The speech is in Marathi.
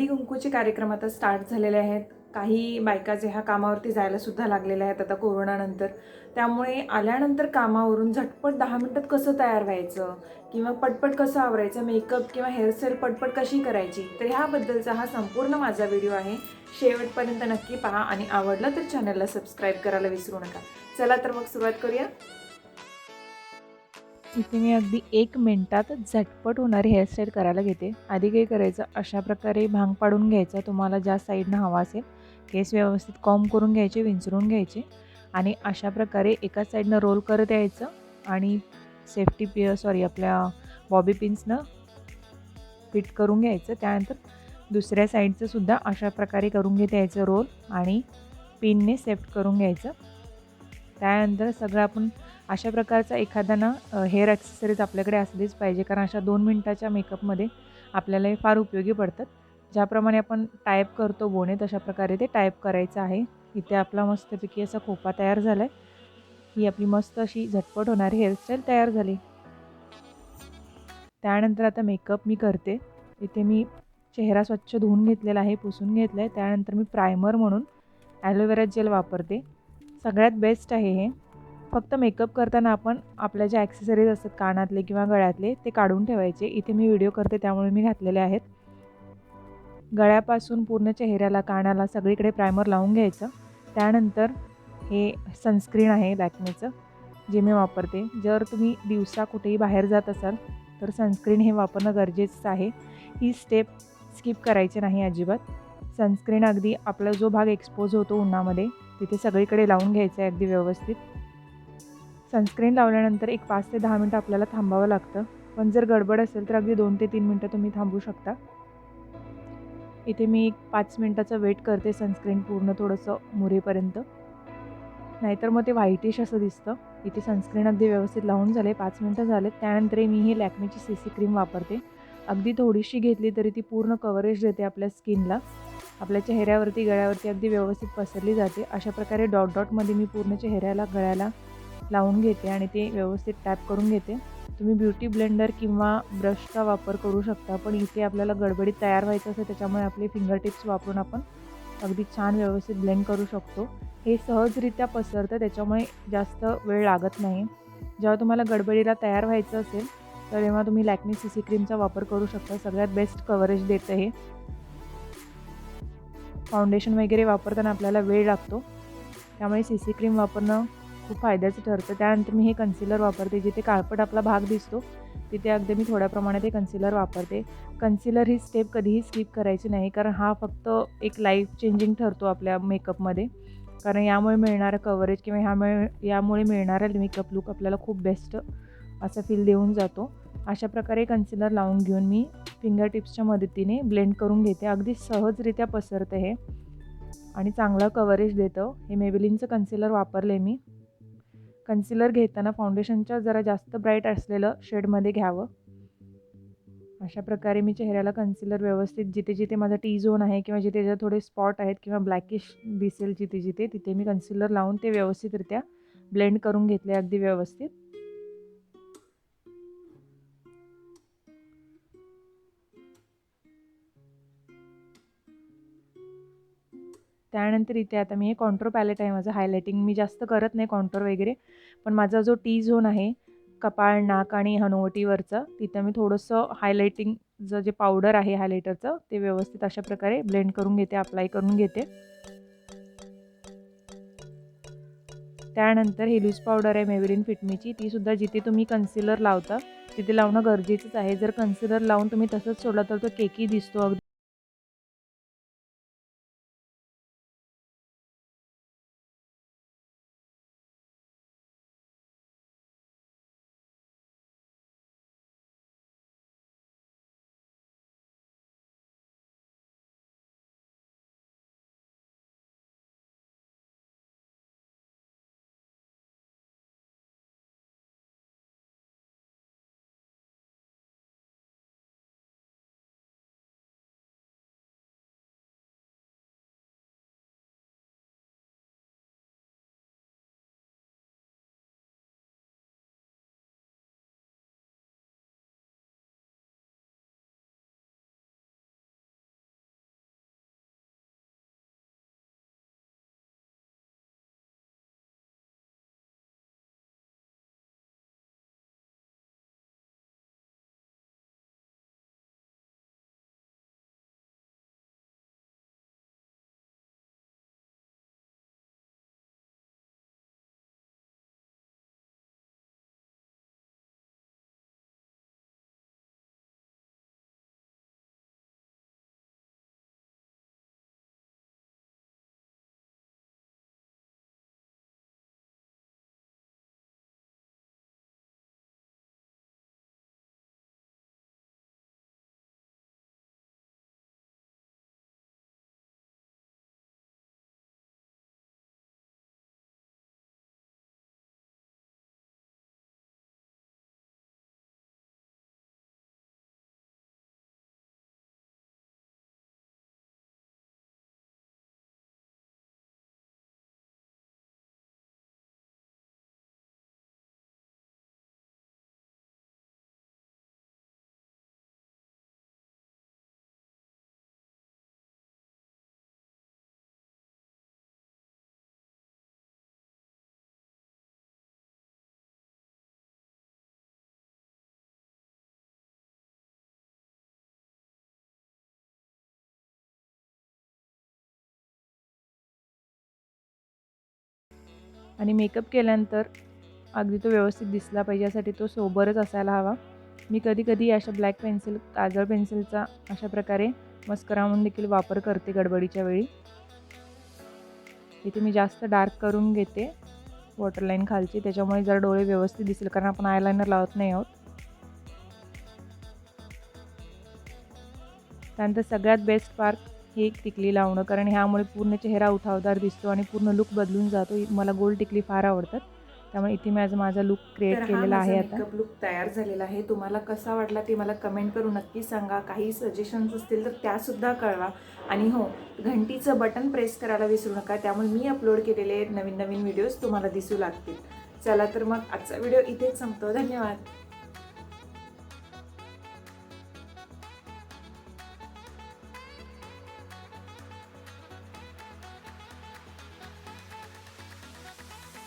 हळदी कुंकूचे कार्यक्रम आता स्टार्ट झालेले आहेत. काही बायका जे ह्या कामावरती जायला सुद्धा लागलेल्या आहेत आता कोरोनानंतर. त्यामुळे आल्यानंतर कामावरून झटपट दहा मिनटात कसं तयार व्हायचं? किंवा पटपट कसं आवरायचं? मेकअप किंवा हेअरस्टाईल पटपट कशी करायची? तर ह्याबद्दलचा हा संपूर्ण माझा व्हिडिओ आहे. शेवटपर्यंत नक्की पहा आणि आवडलं तर चॅनलला सबस्क्राईब करायला विसरू नका. चला तर मग सुरुवात करूया. इथे मी अगदी एक मिनटात झटपट होणारी हेअरस्टाईल करायला घेते. आधी काय करायचं अशा प्रकारे भांग पाडून घ्यायचा. तुम्हाला ज्या साईडनं हवा असेल केस व्यवस्थित कॉम करून घ्यायचे विंचरून घ्यायचे आणि अशा प्रकारे एका साईडनं रोल करत यायचं आणि सेफ्टी पि सॉरी आपल्या बॉबी पिन्सनं फिट करून घ्यायचं. त्यानंतर दुसऱ्या साईडचं सुद्धा अशा प्रकारे करून घेत यायचं रोल आणि पिनने सेफ्ट करून घ्यायचं. त्यानंतर सगळं आपण अशा प्रकारचा एखादा ना हेअर ॲक्सेसरीज आपल्याकडे असलीच पाहिजे. कारण अशा दोन मिनटाच्या मेकअपमध्ये आपल्याला हे फार उपयोगी पडतात. ज्याप्रमाणे आपण टाईप करतो बोने तशा प्रकारे ते टाईप करायचं आहे. इथे आपला मस्तपैकी असा खोपा तयार झाला आहे ही आपली मस्त अशी झटपट होणारी हेअरस्टाईल तयार झाली. त्यानंतर आता मेकअप मी करते. इथे मी चेहरा स्वच्छ धुवून घेतलेला आहे पुसून घेतला आहे त्यानंतर मी प्रायमर म्हणून ॲलोवेरा जेल वापरते. सगळ्यात बेस्ट आहे हे. फक्त मेकअप करताना आपण आपल्या ज्या ॲक्सेसरीज असतात कानातले किंवा गळ्यातले ते काढून ठेवायचे. इथे मी व्हिडिओ करते त्यामुळे मी घातलेले आहेत. गळ्यापासून पूर्ण चेहऱ्याला कानाला सगळीकडे प्रायमर लावून घ्यायचं. त्यानंतर हे सनस्क्रीन आहे लॅक्मेचं जे मी वापरते. जर तुम्ही दिवसा कुठेही बाहेर जात असाल तर सनस्क्रीन हे वापरणं गरजेचं आहे. ही स्टेप स्किप करायची नाही अजिबात. सनस्क्रीन अगदी आपला जो भाग एक्सपोज होतो उन्हामध्ये तिथे सगळीकडे लावून घ्यायचं आहे अगदी व्यवस्थित. सनस्क्रीन लावल्यानंतर एक पाच ते दहा मिनटं आपल्याला थांबावं लागतं. पण जर गडबड असेल तर अगदी दोन ते तीन मिनटं तुम्ही थांबू शकता. इथे मी एक पाच मिनटाचं वेट करते सनस्क्रीन पूर्ण थोडंसं मुरेपर्यंत. नाहीतर मग ते व्हाईटिश असं दिसतं. इथे सनस्क्रीन अगदी व्यवस्थित लावून झाले पाच मिनटं झालेत. त्यानंतर मी ही लॅक्मेची सी सी क्रीम वापरते. अगदी थोडीशी घेतली तरी ती पूर्ण कव्हरेज देते आपल्या स्किनला. आपल्या चेहऱ्यावरती गळ्यावरती अगदी व्यवस्थित पसरली जाते. अशा प्रकारे डॉट डॉटमध्ये मी पूर्ण चेहऱ्याला गळ्याला लावून घेते आणि ते व्यवस्थित टॅप करून घेते. तुम्ही ब्युटी ब्लेंडर किंवा ब्रशचा वापर करू शकता पण इथे आपल्याला गडबडीत तयार व्हायचं असेल त्याच्यामुळे आपले फिंगर टिप्स वापरून आपण अगदी छान व्यवस्थित ब्लेंड करू शकतो. हे सहजरित्या पसरतं त्याच्यामुळे जास्त वेळ लागत नाही. जेव्हा तुम्हाला गडबडीला तयार व्हायचं असेल तर तेव्हा तुम्ही लॅक्मी सी सी क्रीमचा वापर करू शकता. सगळ्यात बेस्ट कव्हरेज देतं हे. फाउंडेशन वगैरे वापरताना आपल्याला वेळ लागतो. त्यामुळे सी सी क्रीम वापरणं खूप फायद्याचं ठरतं. त्यानंतर मी हे कन्सिलर वापरते जिथे काळपट आपला भाग दिसतो तिथे अगदी मी थोड्या प्रमाणात हे कन्सिलर वापरते. कन्सिलर ही स्टेप कधीही स्किप करायची नाही कारण हा फक्त एक लाईफ चेंजिंग ठरतो आपल्या मेकअपमध्ये कारण यामुळे मिळणारं कवरेज किंवा ह्यामुळे यामुळे मिळणारा मेकअप लुक आपल्याला खूप बेस्ट असा फील देऊन जातो. अशा प्रकारे कन्सिलर लावून घेऊन मी फिंगर टिप्सच्या मदतीने ब्लेंड करून घेते. अगदी सहजरित्या पसरतं हे आणि चांगलं कवरेज देतं. हे मेबिलिनचं कन्सिलर वापरले मी. कन्सिलर घेताना फाउंडेशनच्या जरा जास्त ब्राईट असलेलं शेडमध्ये घ्यावं. अशा प्रकारे मी चेहऱ्याला कन्सिलर व्यवस्थित जिथे जिथे माझा टी झोन आहे किंवा जिथे ज्या थोडे स्पॉट आहेत किंवा ब्लॅकिश दिसेल जिथे जिथे तिथे मी कन्सिलर लावून ते व्यवस्थितरित्या ब्लेंड करून घेतले अगदी व्यवस्थित. त्यानंतर इथे आता मी हे कॉन्ट्रो पॅलेट आहे माझं हायलायटिंग मी जास्त करत नाही कॉन्ट्रोर वगैरे पण माझा जो टी झोन आहे कपाळ नाक आणि हनुवटीवरचं तिथं मी थोडंसं हायलायटिंगचं जे पावडर आहे हायलायटरचं ते व्यवस्थित अशा प्रकारे ब्लेंड करून घेते अप्लाय करून घेते. त्यानंतर ही लूज पावडर आहे मेविलिन फिटमीची तीसुद्धा जिथे तुम्ही कन्सिलर लावता तिथे लावणं गरजेचंच आहे. जर कन्सिलर लावून तुम्ही तसंच सोडला तर तो केकी दिसतो अगदी. आणि मेकअप केल्यानंतर अगदी तो व्यवस्थित दिसला पाहिजे यासाठी तो सोबरच असायला हवा. मी कधी कधी अशा ब्लॅक पेन्सिल काजळ पेन्सिलचा अशा प्रकारे मस्करा म्हणून देखील वापर करते गडबडीच्या वेळी. इथे मी जास्त डार्क करून घेते वॉटरलाईन खालची त्याच्यामुळे जरा डोळे व्यवस्थित दिसेल कारण आपण आयलायनर लावत नाही आहोत. त्यानंतर सगळ्यात बेस्ट पार्क ही एक टिकली लावणं कारण ह्यामुळे पूर्ण चेहरा उठावदार दिसतो आणि पूर्ण लुक बदलून जातो. मला गोल टिकली फार आवडतात. त्यामुळे इथे मी आज माझा लुक क्रिएट केलेला आहे आता. लुक तयार झालेला आहे. तुम्हाला कसा वाटला ते मला कमेंट करून नक्की सांगा. काही सजेशन्स असतील तर त्यासुद्धा कळवा. आणि हो घंटीचं बटन प्रेस करायला विसरू नका. त्यामुळे मी अपलोड केलेले नवीन नवीन व्हिडिओज तुम्हाला दिसू लागतील. चला तर मग आजचा व्हिडिओ इथेच संपतो. धन्यवाद.